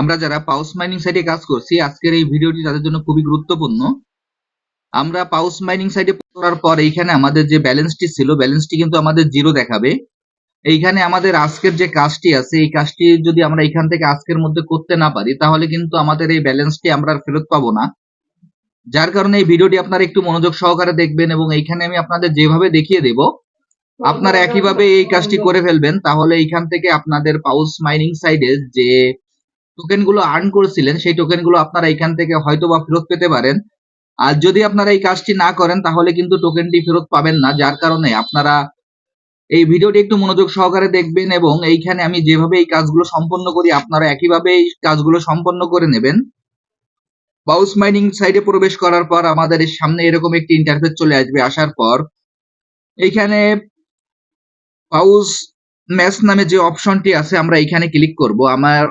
আমরা যারা পাউস মাইনিং সাইটে কাজ করছি, আজকের এই ভিডিওটি তাদের জন্য খুবই গুরুত্বপূর্ণ। আমরা পাউস মাইনিং সাইটে করার পর এইখানে আমাদের যে ব্যালেন্সটি ছিল, ব্যালেন্সটি কিন্তু আমাদের জিরো দেখাবে। এইখানে আমাদের আজকের যে কাজটি আছে, এই কাজটি যদি আমরা এখান থেকে আজকের মধ্যে করতে না পারি, তাহলে কিন্তু আমাদের এই ব্যালেন্সটি আমরা আর ফেরত পাবো না। যার কারণে এই ভিডিওটি আপনারা একটু মনোযোগ সহকারে দেখবেন এবং এইখানে আমি আপনাদের যেভাবে দেখিয়ে দেব, আপনারা একইভাবে এই কাজটি করে ফেলবেন, তাহলে এইখান থেকে আপনাদের পাউস মাইনিং সাইডে যে টোকেনগুলো আর্ন করেছিলেন, সেই টোকেনগুলো আপনারা এখান থেকে হয়তো বা ফেরত পেতে পারেন। আর যদি আপনারা এই কাজটি না করেন, তাহলে কিন্তু টোকেনটি ফেরত পাবেন না, যার কারণে আপনারা এই ভিডিওটি একটু মনোযোগ সহকারে দেখবেন এবং এইখানে আমি যেভাবে এই কাজগুলো সম্পন্ন করি, আপনারা একইভাবে এই কাজগুলো সম্পন্ন করে নেবেন। পাউস মাইনিং সাইডে প্রবেশ করার পর আমাদের সামনে এরকম একটি ইন্টারফেস চলে আসবে আসার পর। এইখানে পাউস ম্যাচ নামে যে অপশনটি আছে, আমরা এইখানে ক্লিক করব। আমার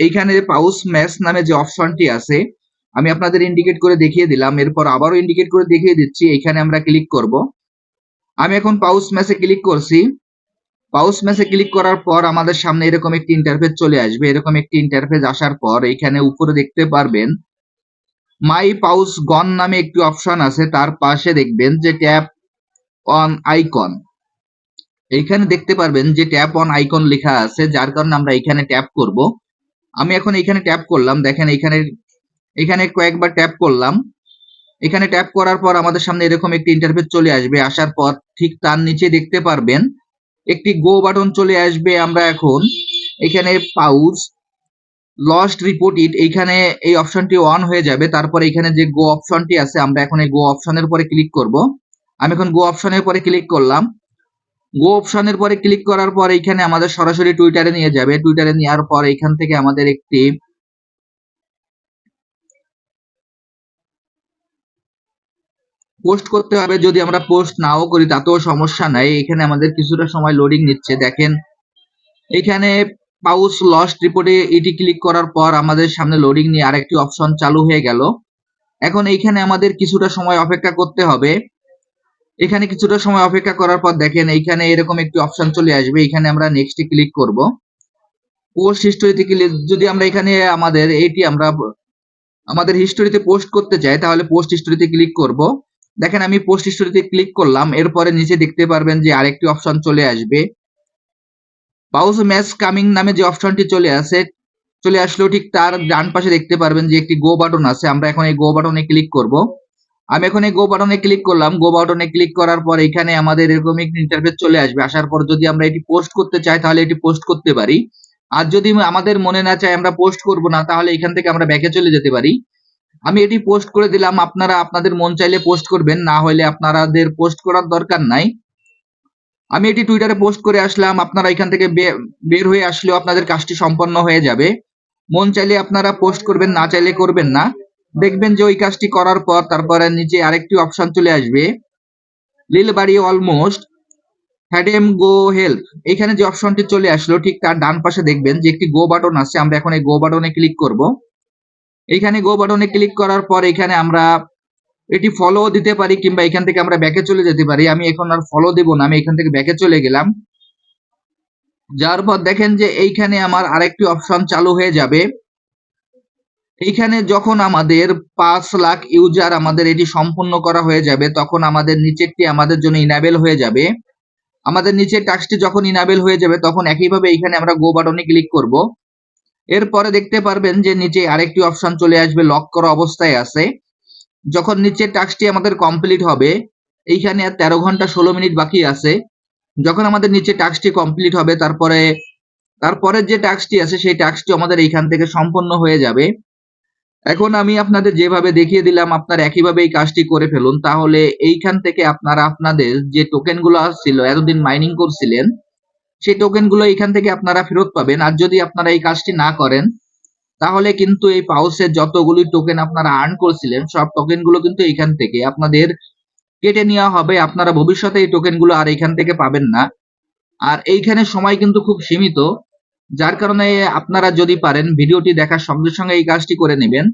এইখানে পাউস ম্যাচ নামে যে অপশনটি আছে, আমি আপনাদের ইন্ডিকেট করে দেখিয়ে দিলাম। এরপর আবারও ইন্ডিকেট করে দেখিয়ে দিচ্ছি। এখানে আমরা ক্লিক করব। আমি এখন পাউস ম্যাচে ক্লিক করছি। পাউস ম্যাচে ক্লিক করার পর আমাদের সামনে এরকম একটি ইন্টারফেস চলে আসবে। এরকম একটি ইন্টারফেস আসার পর এখানে উপরে দেখতে পারবেন মাই পাউস গন নামে একটি অপশন আছে। তার পাশে দেখবেন যে ট্যাপ অন আইকন এইখানে দেখতে পারবেন যে ট্যাপ অন আইকন লেখা আছে, যার কারণে আমরা এখানে ট্যাপ করব। আমি এখন এখানে ট্যাপ করলাম, দেখেন এখানে এখানে কয়েকবার ট্যাপ করলাম। এখানে ট্যাপ করার পর আমাদের সামনে এরকম একটি ইন্টারফেস চলে আসবে। আসার পর ঠিক তার নিচে দেখতে পারবেন, একটি গো বাটন চলে আসবে আমরা এখন। এখানে পাউজ লস্ট রিপোর্ট ইট এইখানে এই অপশনটি অন হয়ে যাবে। তারপরে এখানে যে গো অপশনটি আছে, আমরা এখন এই গো অপশনের পরে ক্লিক করব। আমি এখন গো অপশনের পরে ক্লিক করলাম। গো অপশনের পরে ক্লিক করার পর এখানে আমাদের সরাসরি টুইটারে নিয়ে যাবে। টুইটারে নেওয়ার পর এখান থেকে আমাদের একটি পোস্ট করতে হবে। যদি আমরা পোস্ট নাও করি তাতেও সমস্যা নাই। এখানে আমাদের কিছুটা সময় লোডিং নিচ্ছে। দেখেন, এখানে পাউস লস্ট রিপোর্টে এটি ক্লিক করার পর আমাদের সামনে লোডিং নিয়ে আরেকটি অপশন চালু হয়ে গেল। এখন এইখানে আমাদের কিছুটা সময় অপেক্ষা করতে হবে। এখানে কিছুটা সময় অপেক্ষা করার পর দেখেন এইখানে এরকম একটি অপশন চলে আসবে। এখানে আমরা নেক্সটে ক্লিক করব। পোস্ট হিস্টোরিতে ক্লিক যদি আমরা এখানে আমাদের এইটি আমরা আমাদের হিস্টোরিতে পোস্ট করতে চাই তাহলে পোস্ট হিস্টোরিতে ক্লিক করব। দেখেন আমি পোস্ট হিস্টোরিতে ক্লিক করলাম, এরপরে নিচে দেখতে পারবেন যে আরেকটি অপশন চলে আসবে। পাউস ম্যাচ কামিং নামে যে অপশনটি চলে আসে, চলে আসলেও ঠিক তার ডান পাশে দেখতে পারবেন যে একটি গো বাটন আছে। আমরা এখন এই গো বাটনে ক্লিক করব। আমি এখন এই গো বাটনে ক্লিক করলাম। গো বাটনে ক্লিক করার পর এখানে আমাদের এরকম একটি ইন্টারফেস চলে আসবে। আসার পর যদি আমরা এটি পোস্ট করতে চাই, তাহলে এটি পোস্ট করতে পারি। আর যদি আমাদের মনে না চাই আমরা পোস্ট করব না, তাহলে এখান থেকে আমরা ব্যাকে চলে যেতে পারি। আমি এটি পোস্ট করে দিলাম। আপনারা, আপনাদের মন চাইলে পোস্ট করবেন। না হলে আপনাদের পোস্ট করার দরকার নাই। আমি এটি টুইটারে পোস্ট করে আসলাম। আপনারা এখান থেকে বের হয়ে আসলেও আপনাদের কাজটি সম্পন্ন হয়ে যাবে। মন চাইলে আপনারা পোস্ট করবেন, না চাইলে করবেন না। দেখবেন যে ওই কাজটি করার পর তারপরে নিচে আরেকটি অপশন চলে আসবে। লিল বাড়ি অলমোস্ট হ্যাডেম গো হেল্প এখানে যে অপশনটি চলে আসলো, ঠিক তার ডান পাশে দেখবেন যে একটি গো বাটন আছে, আমরা এখন এই গো বাটনে ক্লিক করব। এখানে গো বাটনে ক্লিক করার পর এখানে আমরা এটি ফলো দিতে পারি, কিংবা এখান থেকে আমরা ব্যাকে চলে যেতে পারি। আমি এখন আর ফলো দেব না, আমি এখান থেকে ব্যাকে চলে গেলাম। যার পর দেখেন যে এইখানে আমার আরেকটি অপশন চালু হয়ে যাবে। এইখানে যখন আমাদের পাঁচ লাখ ইউজার আমাদের এটি সম্পূর্ণ করা হয়ে যাবে, তখন আমাদের নিচেরটি আমাদের জন্য ইনাবেল হয়ে যাবে। আমাদের নিচের টাস্কটি যখন ইনাবেল হয়ে যাবে, তখন একইভাবে এইখানে আমরা গো বাটনে ক্লিক করব। এরপরে দেখতে পারবেন যে নিচে আরেকটি অপশন চলে আসবে লক করা অবস্থায় আছে। যখন নিচের টাস্কটি আমাদের কমপ্লিট হবে, এইখানে আর তেরো ঘণ্টা ষোলো মিনিট বাকি আছে। যখন আমাদের নিচে টাস্কটি কমপ্লিট হবে, তারপরে, তারপরের যে টাস্কটি আছে, সেই টাস্কটি আমাদের এইখান থেকে সম্পন্ন হয়ে যাবে। এখন আমি আপনাদের যেভাবে দেখিয়ে দিলাম, আপনারা একইভাবে এই কাজটি করে ফেলুন। তাহলে এইখান থেকে আপনারা আপনাদের যে টোকেনগুলো আসছিল, এতদিন মাইনিং করছিলেন, সেই টোকেনগুলো এইখান থেকে আপনারা ফেরত পাবেন। আর যদি আপনারা এই কাজটি না করেন, তাহলে কিন্তু এই পাউসের যতগুলি টোকেন আপনারা আর্ন করছিলেন, সব টোকেনগুলো কিন্তু এইখান থেকে আপনাদের কেটে নেওয়া হবে। আপনারা ভবিষ্যতে এই টোকেনগুলো আর এখান থেকে পাবেন না। আর এইখানে সময় কিন্তু খুব সীমিত। যার কারণে আপনারা যদি পারেন ভিডিওটি দেখার সঙ্গে সঙ্গে এই কাজটি করে নেবেন।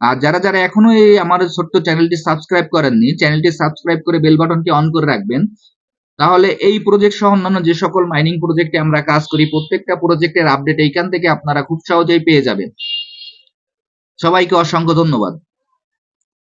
আর যারা যারা এখনও এই আমার ছোট্ট চ্যানেলটি সাবস্ক্রাইব করেননি, চ্যানেলটি সাবস্ক্রাইব করে বেল বাটনটি অন করে রাখবেন। তাহলে এই প্রজেক্ট সহ অন্যান্য যে সকল মাইনিং প্রজেক্টে আমরা কাজ করি, প্রত্যেকটা প্রজেক্টের আপডেট এইখান থেকে আপনারা খুব সহজেই পেয়ে যাবেন। সবাইকে অসংখ্য ধন্যবাদ।